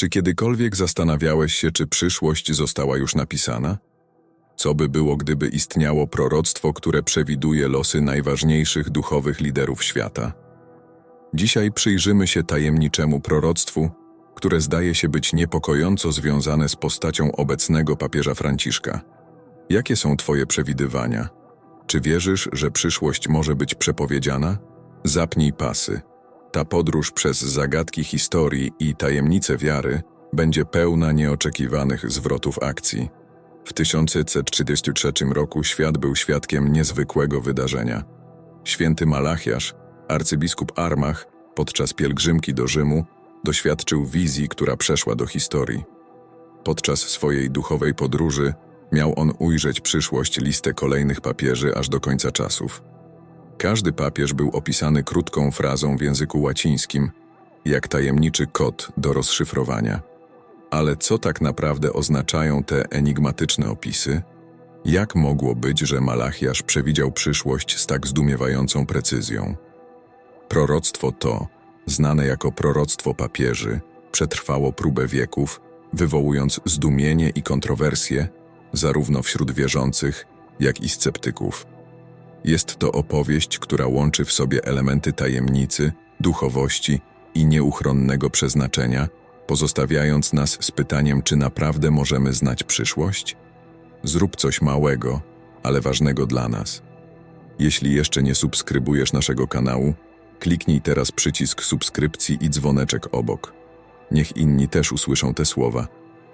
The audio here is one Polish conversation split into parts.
Czy kiedykolwiek zastanawiałeś się, czy przyszłość została już napisana? Co by było, gdyby istniało proroctwo, które przewiduje losy najważniejszych duchowych liderów świata? Dzisiaj przyjrzymy się tajemniczemu proroctwu, które zdaje się być niepokojąco związane z postacią obecnego papieża Franciszka. Jakie są Twoje przewidywania? Czy wierzysz, że przyszłość może być przepowiedziana? Zapnij pasy. Ta podróż przez zagadki historii i tajemnice wiary będzie pełna nieoczekiwanych zwrotów akcji. W 1133 roku świat był świadkiem niezwykłego wydarzenia. Święty Malachiasz, arcybiskup Armach, podczas pielgrzymki do Rzymu, doświadczył wizji, która przeszła do historii. Podczas swojej duchowej podróży miał on ujrzeć przyszłość listę kolejnych papieży aż do końca czasów. Każdy papież był opisany krótką frazą w języku łacińskim, jak tajemniczy kod do rozszyfrowania. Ale co tak naprawdę oznaczają te enigmatyczne opisy? Jak mogło być, że Malachiasz przewidział przyszłość z tak zdumiewającą precyzją? Proroctwo to, znane jako proroctwo papieży, przetrwało próbę wieków, wywołując zdumienie i kontrowersje zarówno wśród wierzących, jak i sceptyków. Jest to opowieść, która łączy w sobie elementy tajemnicy, duchowości i nieuchronnego przeznaczenia, pozostawiając nas z pytaniem, czy naprawdę możemy znać przyszłość? Zrób coś małego, ale ważnego dla nas. Jeśli jeszcze nie subskrybujesz naszego kanału, kliknij teraz przycisk subskrypcji i dzwoneczek obok. Niech inni też usłyszą te słowa.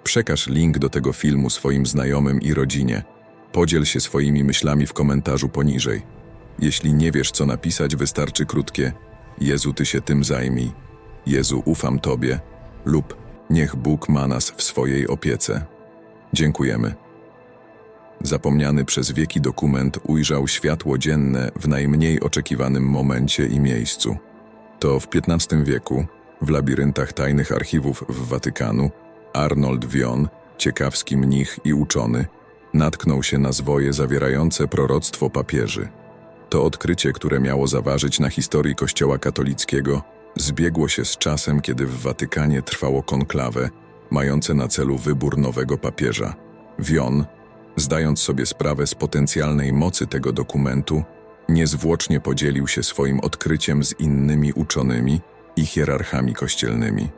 Przekaż link do tego filmu swoim znajomym i rodzinie. Podziel się swoimi myślami w komentarzu poniżej. Jeśli nie wiesz, co napisać, wystarczy krótkie Jezu, Ty się tym zajmij. Jezu, ufam Tobie. Lub niech Bóg ma nas w swojej opiece. Dziękujemy. Zapomniany przez wieki dokument ujrzał światło dzienne w najmniej oczekiwanym momencie i miejscu. To w XV wieku, w labiryntach tajnych archiwów w Watykanu, Arnold Wion, ciekawski mnich i uczony, natknął się na zwoje zawierające proroctwo papieży. To odkrycie, które miało zaważyć na historii Kościoła katolickiego, zbiegło się z czasem, kiedy w Watykanie trwało konklawę, mające na celu wybór nowego papieża. Wion, zdając sobie sprawę z potencjalnej mocy tego dokumentu, niezwłocznie podzielił się swoim odkryciem z innymi uczonymi i hierarchami kościelnymi.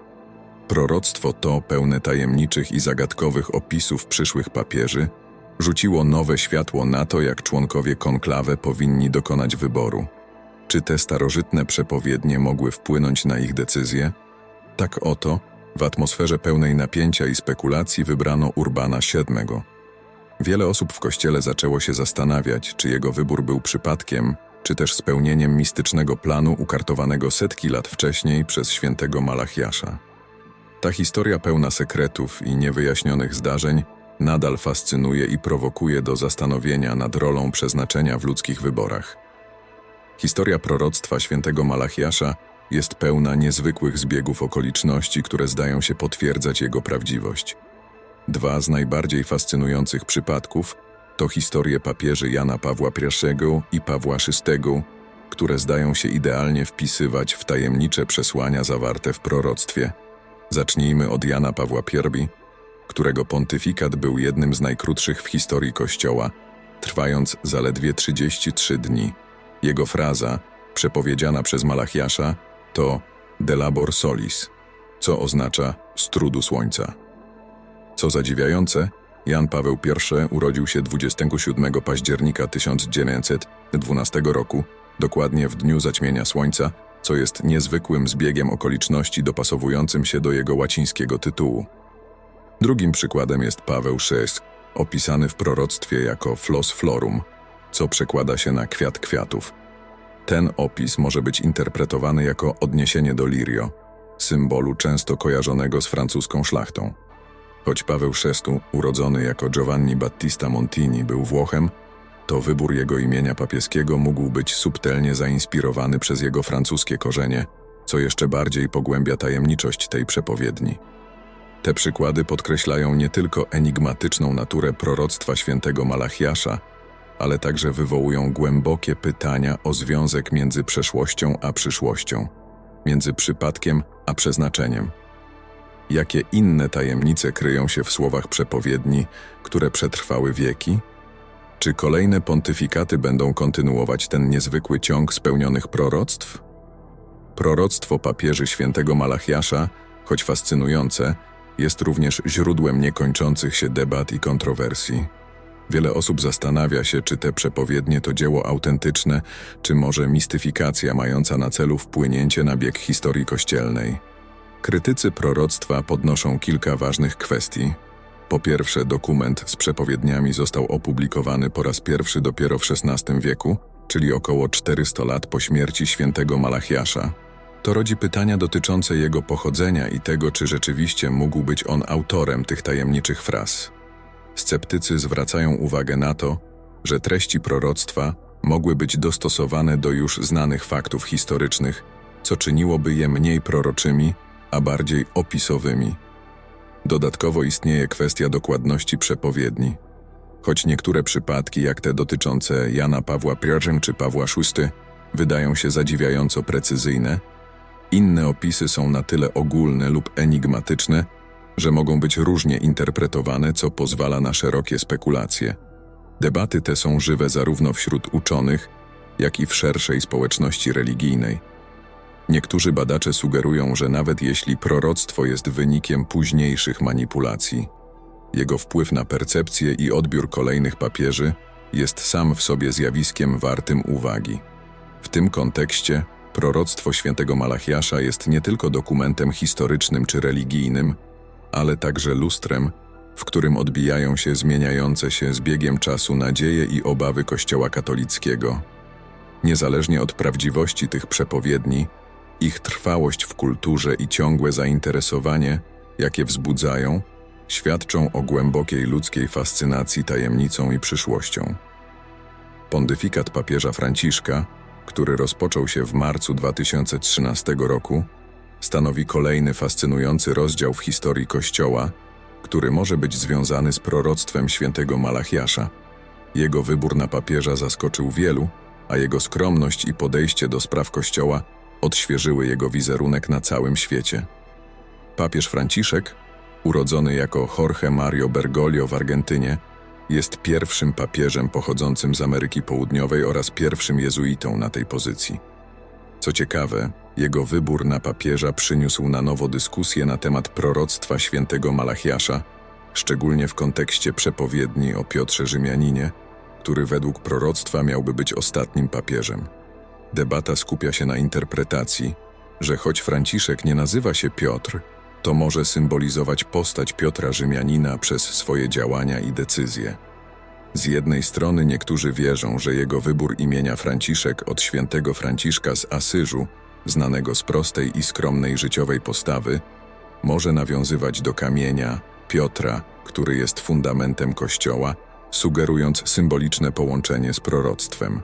Proroctwo to, pełne tajemniczych i zagadkowych opisów przyszłych papieży, rzuciło nowe światło na to, jak członkowie konklawy powinni dokonać wyboru. Czy te starożytne przepowiednie mogły wpłynąć na ich decyzje? Tak oto, w atmosferze pełnej napięcia i spekulacji wybrano Urbana VII. Wiele osób w kościele zaczęło się zastanawiać, czy jego wybór był przypadkiem, czy też spełnieniem mistycznego planu ukartowanego setki lat wcześniej przez świętego Malachiasza. Ta historia pełna sekretów i niewyjaśnionych zdarzeń nadal fascynuje i prowokuje do zastanowienia nad rolą przeznaczenia w ludzkich wyborach. Historia proroctwa świętego Malachiasza jest pełna niezwykłych zbiegów okoliczności, które zdają się potwierdzać jego prawdziwość. Dwa z najbardziej fascynujących przypadków to historie papieży Jana Pawła I i Pawła VI, które zdają się idealnie wpisywać w tajemnicze przesłania zawarte w proroctwie. Zacznijmy od Jana Pawła I, którego pontyfikat był jednym z najkrótszych w historii Kościoła, trwając zaledwie 33 dni. Jego fraza, przepowiedziana przez Malachiasza, to de labor solis, co oznacza z trudu słońca. Co zadziwiające, Jan Paweł I urodził się 27 października 1912 roku, dokładnie w dniu zaćmienia słońca, co jest niezwykłym zbiegiem okoliczności dopasowującym się do jego łacińskiego tytułu. Drugim przykładem jest Paweł VI, opisany w proroctwie jako flos florum, co przekłada się na kwiat kwiatów. Ten opis może być interpretowany jako odniesienie do lirio, symbolu często kojarzonego z francuską szlachtą. Choć Paweł VI, urodzony jako Giovanni Battista Montini, był Włochem, to wybór jego imienia papieskiego mógł być subtelnie zainspirowany przez jego francuskie korzenie, co jeszcze bardziej pogłębia tajemniczość tej przepowiedni. Te przykłady podkreślają nie tylko enigmatyczną naturę proroctwa świętego Malachiasza, ale także wywołują głębokie pytania o związek między przeszłością a przyszłością, między przypadkiem a przeznaczeniem. Jakie inne tajemnice kryją się w słowach przepowiedni, które przetrwały wieki? Czy kolejne pontyfikaty będą kontynuować ten niezwykły ciąg spełnionych proroctw? Proroctwo papieży świętego Malachiasza, choć fascynujące, jest również źródłem niekończących się debat i kontrowersji. Wiele osób zastanawia się, czy te przepowiednie to dzieło autentyczne, czy może mistyfikacja mająca na celu wpłynięcie na bieg historii kościelnej. Krytycy proroctwa podnoszą kilka ważnych kwestii. Po pierwsze, dokument z przepowiedniami został opublikowany po raz pierwszy dopiero w XVI wieku, czyli około 400 lat po śmierci świętego Malachiasza. To rodzi pytania dotyczące jego pochodzenia i tego, czy rzeczywiście mógł być on autorem tych tajemniczych fraz. Sceptycy zwracają uwagę na to, że treści proroctwa mogły być dostosowane do już znanych faktów historycznych, co czyniłoby je mniej proroczymi, a bardziej opisowymi. Dodatkowo istnieje kwestia dokładności przepowiedni. Choć niektóre przypadki, jak te dotyczące Jana Pawła I czy Pawła VI, wydają się zadziwiająco precyzyjne, inne opisy są na tyle ogólne lub enigmatyczne, że mogą być różnie interpretowane, co pozwala na szerokie spekulacje. Debaty te są żywe zarówno wśród uczonych, jak i w szerszej społeczności religijnej. Niektórzy badacze sugerują, że nawet jeśli proroctwo jest wynikiem późniejszych manipulacji, jego wpływ na percepcję i odbiór kolejnych papieży jest sam w sobie zjawiskiem wartym uwagi. W tym kontekście proroctwo świętego Malachiasza jest nie tylko dokumentem historycznym czy religijnym, ale także lustrem, w którym odbijają się zmieniające się z biegiem czasu nadzieje i obawy Kościoła katolickiego. Niezależnie od prawdziwości tych przepowiedni, ich trwałość w kulturze i ciągłe zainteresowanie, jakie wzbudzają, świadczą o głębokiej ludzkiej fascynacji tajemnicą i przyszłością. Pontyfikat papieża Franciszka, który rozpoczął się w marcu 2013 roku, stanowi kolejny fascynujący rozdział w historii Kościoła, który może być związany z proroctwem świętego Malachiasza. Jego wybór na papieża zaskoczył wielu, a jego skromność i podejście do spraw Kościoła odświeżyły jego wizerunek na całym świecie. Papież Franciszek, urodzony jako Jorge Mario Bergoglio w Argentynie, jest pierwszym papieżem pochodzącym z Ameryki Południowej oraz pierwszym jezuitą na tej pozycji. Co ciekawe, jego wybór na papieża przyniósł na nowo dyskusję na temat proroctwa świętego Malachiasza, szczególnie w kontekście przepowiedni o Piotrze Rzymianinie, który według proroctwa miałby być ostatnim papieżem. Debata skupia się na interpretacji, że choć Franciszek nie nazywa się Piotr, to może symbolizować postać Piotra Rzymianina przez swoje działania i decyzje. Z jednej strony niektórzy wierzą, że jego wybór imienia Franciszek od świętego Franciszka z Asyżu, znanego z prostej i skromnej życiowej postawy, może nawiązywać do kamienia Piotra, który jest fundamentem Kościoła, sugerując symboliczne połączenie z proroctwem.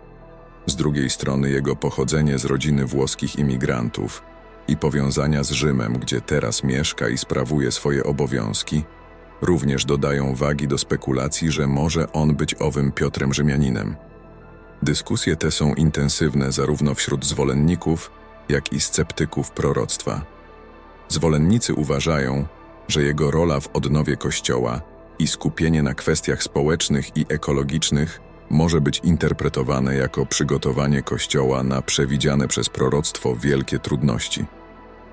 Z drugiej strony jego pochodzenie z rodziny włoskich imigrantów i powiązania z Rzymem, gdzie teraz mieszka i sprawuje swoje obowiązki, również dodają wagi do spekulacji, że może on być owym Piotrem Rzymianinem. Dyskusje te są intensywne zarówno wśród zwolenników, jak i sceptyków proroctwa. Zwolennicy uważają, że jego rola w odnowie Kościoła i skupienie na kwestiach społecznych i ekologicznych może być interpretowane jako przygotowanie Kościoła na przewidziane przez proroctwo wielkie trudności.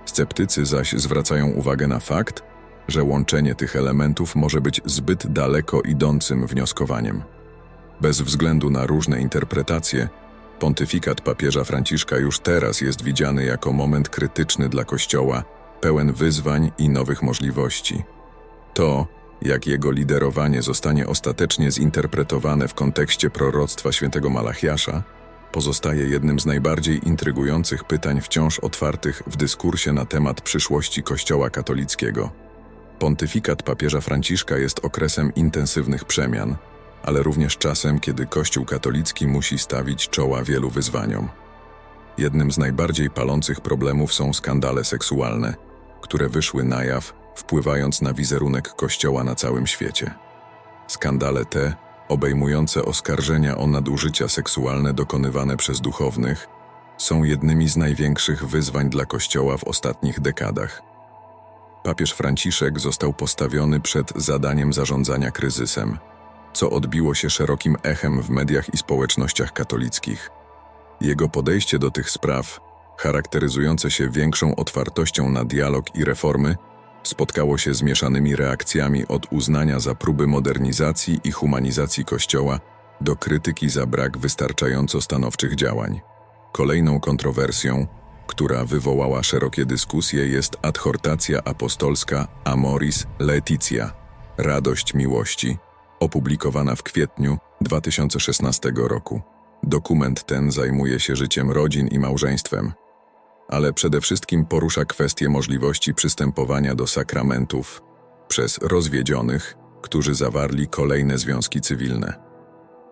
Sceptycy zaś zwracają uwagę na fakt, że łączenie tych elementów może być zbyt daleko idącym wnioskowaniem. Bez względu na różne interpretacje, pontyfikat papieża Franciszka już teraz jest widziany jako moment krytyczny dla Kościoła, pełen wyzwań i nowych możliwości. To, jak jego liderowanie zostanie ostatecznie zinterpretowane w kontekście proroctwa świętego Malachiasza, pozostaje jednym z najbardziej intrygujących pytań wciąż otwartych w dyskursie na temat przyszłości Kościoła katolickiego. Pontyfikat papieża Franciszka jest okresem intensywnych przemian, ale również czasem, kiedy Kościół katolicki musi stawić czoła wielu wyzwaniom. Jednym z najbardziej palących problemów są skandale seksualne, które wyszły na jaw, wpływając na wizerunek Kościoła na całym świecie. Skandale te, obejmujące oskarżenia o nadużycia seksualne dokonywane przez duchownych, są jednymi z największych wyzwań dla Kościoła w ostatnich dekadach. papież Franciszek został postawiony przed zadaniem zarządzania kryzysem, co odbiło się szerokim echem w mediach i społecznościach katolickich. Jego podejście do tych spraw, charakteryzujące się większą otwartością na dialog i reformy, spotkało się z mieszanymi reakcjami od uznania za próby modernizacji i humanizacji Kościoła do krytyki za brak wystarczająco stanowczych działań. Kolejną kontrowersją, która wywołała szerokie dyskusje, jest adhortacja apostolska Amoris Laetitia Radość miłości, opublikowana w kwietniu 2016 roku. Dokument ten zajmuje się życiem rodzin i małżeństwem, ale przede wszystkim porusza kwestię możliwości przystępowania do sakramentów przez rozwiedzionych, którzy zawarli kolejne związki cywilne.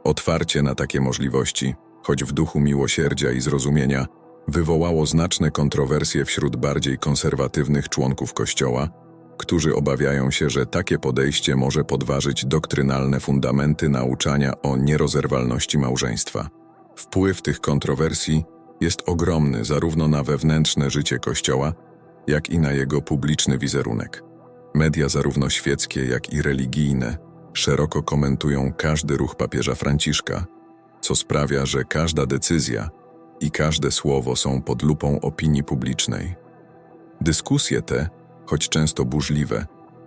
Otwarcie na takie możliwości, choć w duchu miłosierdzia i zrozumienia, wywołało znaczne kontrowersje wśród bardziej konserwatywnych członków Kościoła, którzy obawiają się, że takie podejście może podważyć doktrynalne fundamenty nauczania o nierozerwalności małżeństwa. Wpływ tych kontrowersji jest ogromny zarówno na wewnętrzne życie Kościoła, jak i na jego publiczny wizerunek. Media zarówno świeckie, jak i religijne szeroko komentują każdy ruch papieża Franciszka, co sprawia, że każda decyzja i każde słowo są pod lupą opinii publicznej. Dyskusje te, choć często burzliwe,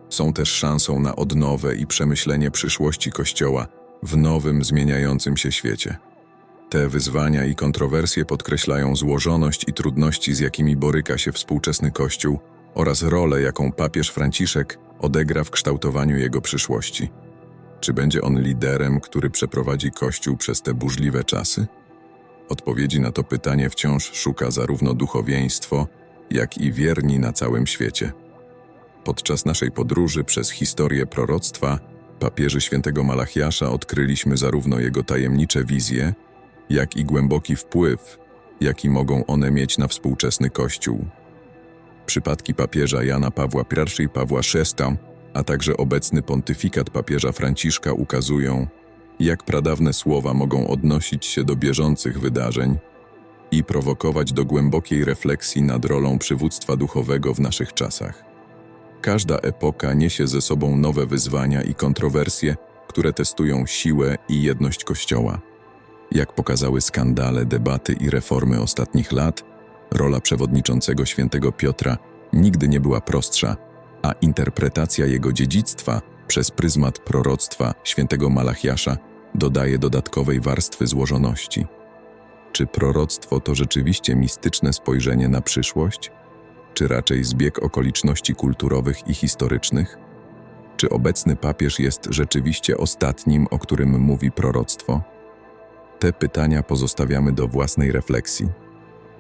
są też szansą na odnowę i przemyślenie przyszłości Kościoła w nowym, zmieniającym się świecie. Te wyzwania i kontrowersje podkreślają złożoność i trudności, z jakimi boryka się współczesny Kościół oraz rolę, jaką papież Franciszek odegra w kształtowaniu jego przyszłości. Czy będzie on liderem, który przeprowadzi Kościół przez te burzliwe czasy? Odpowiedzi na to pytanie wciąż szuka zarówno duchowieństwo, jak i wierni na całym świecie. Podczas naszej podróży przez historię proroctwa papieży świętego Malachiasza odkryliśmy zarówno jego tajemnicze wizje, jak i głęboki wpływ, jaki mogą one mieć na współczesny Kościół. Przypadki papieża Jana Pawła I i Pawła VI, a także obecny pontyfikat papieża Franciszka ukazują, jak pradawne słowa mogą odnosić się do bieżących wydarzeń i prowokować do głębokiej refleksji nad rolą przywództwa duchowego w naszych czasach. Każda epoka niesie ze sobą nowe wyzwania i kontrowersje, które testują siłę i jedność Kościoła. Jak pokazały skandale, debaty i reformy ostatnich lat, rola przewodniczącego świętego Piotra nigdy nie była prostsza, a interpretacja jego dziedzictwa przez pryzmat proroctwa świętego Malachiasza dodaje dodatkowej warstwy złożoności. Czy proroctwo to rzeczywiście mistyczne spojrzenie na przyszłość, czy raczej zbieg okoliczności kulturowych i historycznych? Czy obecny papież jest rzeczywiście ostatnim, o którym mówi proroctwo? Te pytania pozostawiamy do własnej refleksji.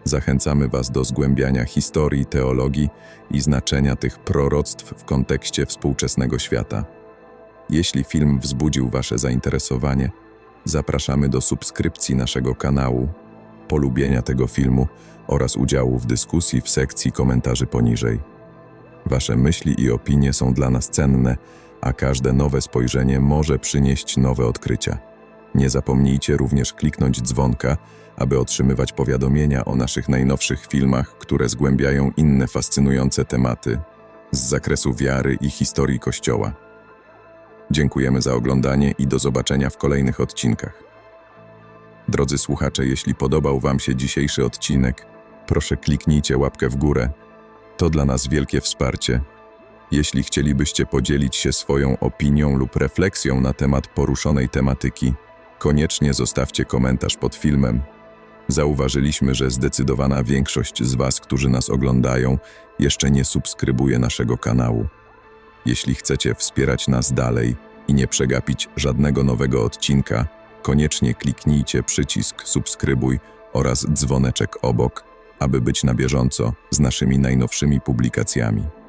Zachęcamy Was do zgłębiania historii, teologii i znaczenia tych proroctw w kontekście współczesnego świata. Jeśli film wzbudził Wasze zainteresowanie, zapraszamy do subskrypcji naszego kanału, polubienia tego filmu oraz udziału w dyskusji w sekcji komentarzy poniżej. Wasze myśli i opinie są dla nas cenne, a każde nowe spojrzenie może przynieść nowe odkrycia. Nie zapomnijcie również kliknąć dzwonka, aby otrzymywać powiadomienia o naszych najnowszych filmach, które zgłębiają inne fascynujące tematy z zakresu wiary i historii Kościoła. Dziękujemy za oglądanie i do zobaczenia w kolejnych odcinkach. Drodzy słuchacze, jeśli podobał Wam się dzisiejszy odcinek, proszę kliknijcie łapkę w górę. To dla nas wielkie wsparcie. Jeśli chcielibyście podzielić się swoją opinią lub refleksją na temat poruszonej tematyki, koniecznie zostawcie komentarz pod filmem. Zauważyliśmy, że zdecydowana większość z Was, którzy nas oglądają, jeszcze nie subskrybuje naszego kanału. Jeśli chcecie wspierać nas dalej i nie przegapić żadnego nowego odcinka, koniecznie kliknijcie przycisk subskrybuj oraz dzwoneczek obok, aby być na bieżąco z naszymi najnowszymi publikacjami.